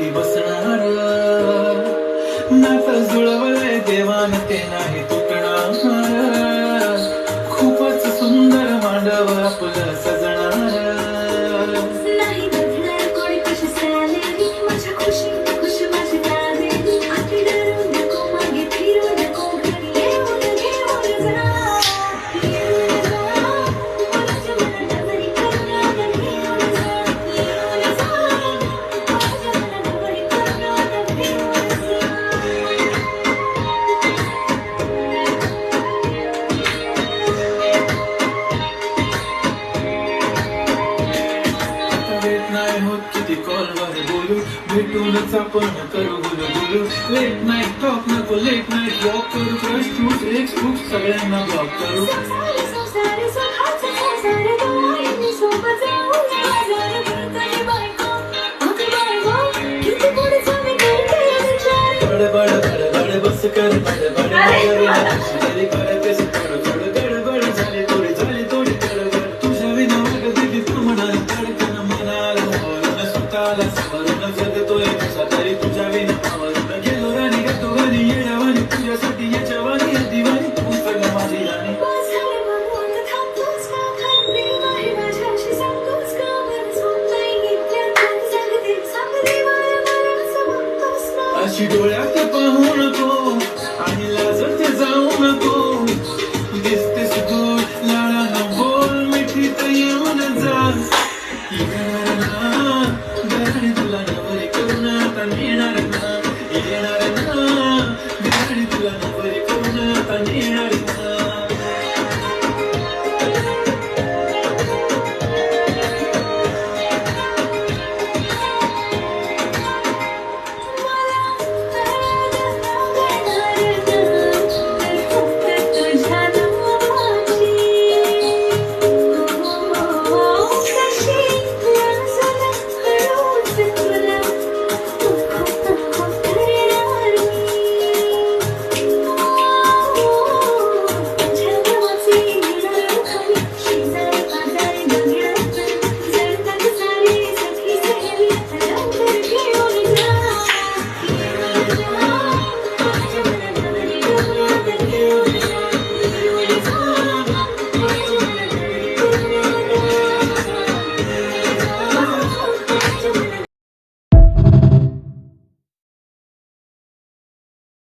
किती बसणार. नफ जुळवले देवान तेना I'm gonna go to the bar. तिची डोळ्यात पाहू नको. आणि लाजत जाऊ नको. दिसतेस तू लाडाला बोल मिठी तर येऊन जा. बिघाडी तुला नवरी करून आता नेणार ना. येणार ना तुला नवरी करून आता नेणार